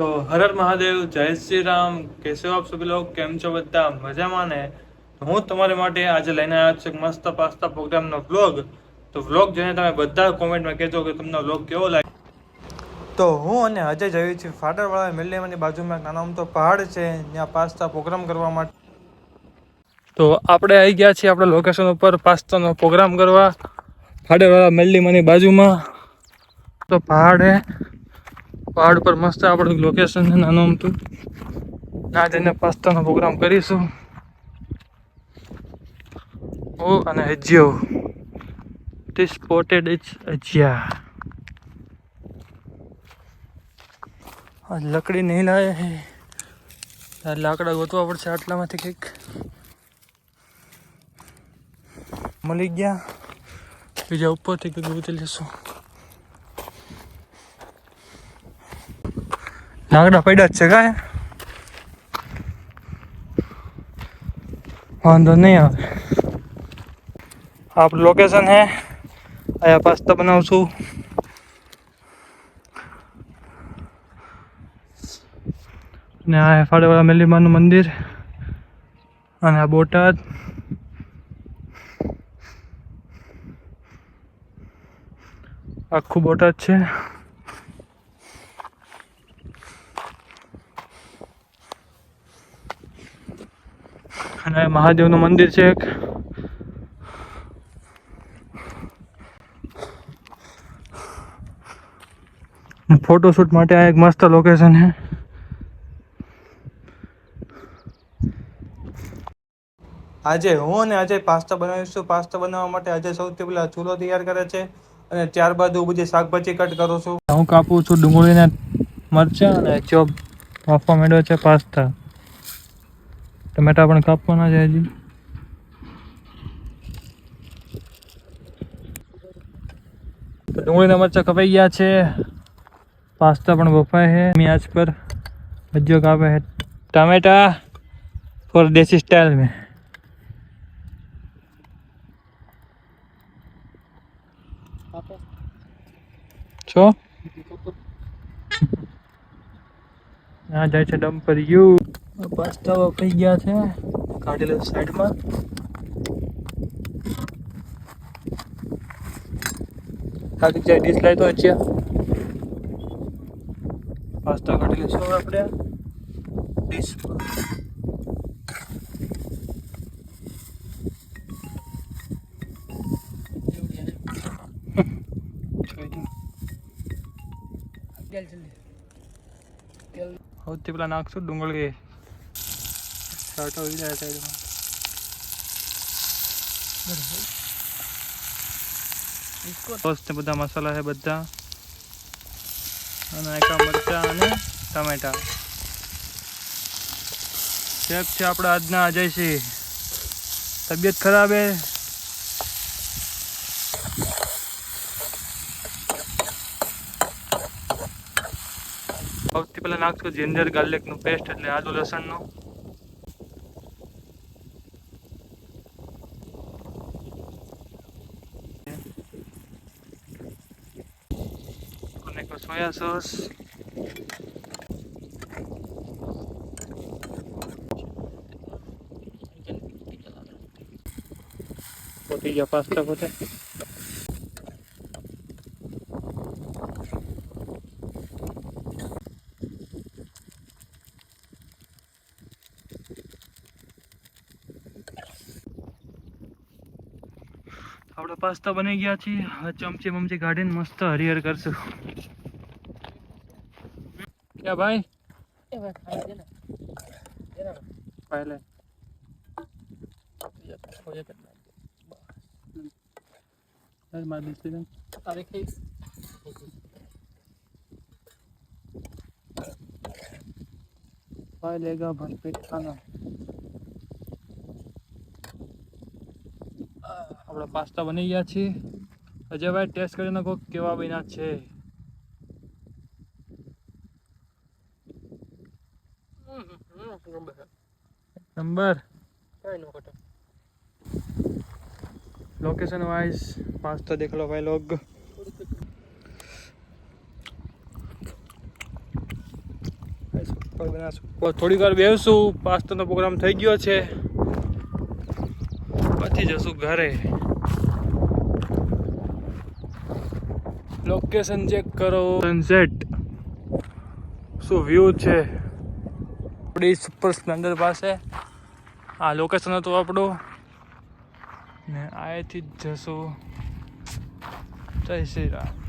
તો હરર મહાદેવ જય શ્રી રામ કેશવ આપ સભી લોકો કેમ છો બધા? મજામાં ને? હું તમારી માટે આજે લઈને આવ્યો છું મસ્ત પાસ્તા પ્રોગ્રામનો વ્લોગ. તો વ્લોગ જોઈને તમે બધા કોમેન્ટમાં કહેજો કે તમને વ્લોગ કેવો લાગે તો હું અને અજય જઈએ છીએ ફાટરવાળા મિલ્લીમાંની બાજુમાં. એક નાનો અમથો પહાડ છે ત્યાં પાસ્તા પ્રોગ્રામ કરવા માટે. તો આપણે આવી ગયા છીએ આપણે લોકેશન ઉપર પાસ્તાનો પ્રોગ્રામ કરવા. ફાટરવાળા મેલ્લીમાંની બાજુમાં. તો પહાડ પહાડ પર મસ્ત આપણું લોકેશન છે, નાનું અમતું ના જઈને પાસ્તાનો પ્રોગ્રામ કરીશું. ઓ, અને હજ્યો. ધી સ્પોટેડ ઇટ્સ અજિયા લકડી નહીં લાવે હે. લાકડા ગોતવા પડશે આટલામાંથી કંઈક. મળી ગયા. બીજા ઉપરથી કંઈક ગોતી લેશું. લાકડા પડ્યા જ છે કાંઈ. વાંધો નહીં આવે. આપણું લોકેશન હે? અહીંયા પાસ્તા બનાવશું. ને આ ફાળેવાળા મેલીમાનું મંદિર. અને આ બોટાદ. આખું બોટાદ છે. અને મહાદેવનું મંદિર છે એક. ફોટોશૂટ માટે આ એક મસ્ત લોકેશન છે. આજે હું અને અજય પાસ્તા બનાવીશું. પાસ્તા બનાવવા માટે અજય સૌથી પહેલા ચૂલો તૈયાર કરે છે અને ત્યારબાદ હું બધી શાકભાજી કટ કરું છું. હું કાપું છું ડુંગળીને મરચાં અને ચોપ બાફવા માંડ્યો છે પાસ્તા ટમેટા પણ કાપવાના છે હજી. ડુંગળીના મરચા કપાઈ ગયા છે. પાસ્તા પણ બફાય છે. મી પર મજ્જો કાપે છે. ટમેટા ફોર દેશી સ્ટાઇલ મેં. છો? હા જાય છે ડમ્પર યુ. પાસ્તા વપરાઈ ગયા છે? કાઢી લઉં સાઈડમાં. કાકી જાય ડીશ લાઈ તો છે. પાસ્તા કાઢી લઈશું આપણે. ડીશ સૌથી પેલા નાખશું ડુંગળી. શાટો આવી જાય સાઈડમાં. મસ્ત બધા મસાલા છે બધા. અને એકા મરચાં અને ટમેટા. શેફ છે આપણા આજના અજયસિંહ તબિયત ખરાબ હે? સૌથી પહેલા નાખશું જિંજર ગાર્લિકનું પેસ્ટ એટલે આદુ લસણનું. સોયા સોસ પતી ગયા પાસ્તા પોતે આપણા પાસ્તા બની ગયા છે ચમચી મમચી કાઢીને મસ્ત હરિહર કરશું. ક્યાં ભાઈ પહેલે ચાલ માર બિસ્કિટ भाई लेगा भरपेट खाना આપણા પાસ્તા બની ગયા છે અજયભાઈ ટેસ્ટ કરીને કહો કેવા બન્યા છે નંબર. લોકેશન વાઇઝ મસ્ત દેખલો ભાઈ લોગ. થોડીક વાર બેસું પાસ્તાનો પ્રોગ્રામ થઈ ગયો છે. પછી જશું ઘરે. લોકેશન ચેક કરો. સનસેટ શું વ્યૂ છે? આપણી સુપર સ્પ્લેન્ડર પાસે. આ લોકેશન હતું આપણું. ને અહીંથી જ જશું. જય શ્રી રામ.